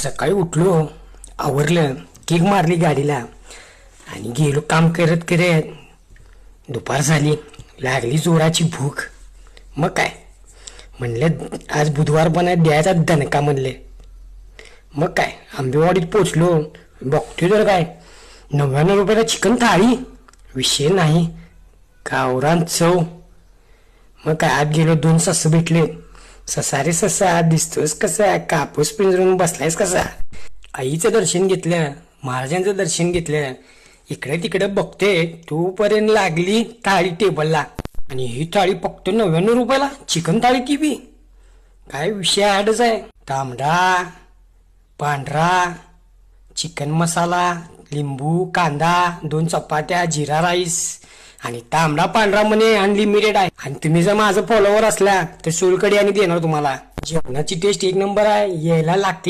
सकाळी उठलो आवरलं केक मारली गाडीला आणि गेलो काम करत करत दुपार झाली. लागली जोराची भूक. मग काय? म्हणलं आज बुधवार पण द्यायचा दणका म्हणले. मग काय? आंबेवाडीत पोचलो. बघतोय तर काय? नव्याण्णव रुपयाला चिकन थाळी? विषय नाही. गावरान चव. मग काय? आत गेलो दोन सस भेटले. ससा रे ससा दिसतोस कसा कापूस पिंजरून बसलायस कसा? आईचं दर्शन घेतलं महाराजांचं दर्शन घेतलं. इकडे तिकडे बघते तोपर्यंत लागली थाळी टेबलला. आणि ही थाळी फक्त नव्याण्णव रुपयाला चिकन थाळी ती बी? काय विषय आडच आहे? तांबडा पांढरा चिकन मसाला लिंबू कांदा दोन चपात्या जिरा राईस. आणि तांबडा पांढरा मने अनलिमिटेड आहे. आणि तुम्ही जर माझं फॉलोवर असला तर सोलकडी आणि देणार तुम्हाला. जेवणाची टेस्ट एक नंबर आहे यायला लागते.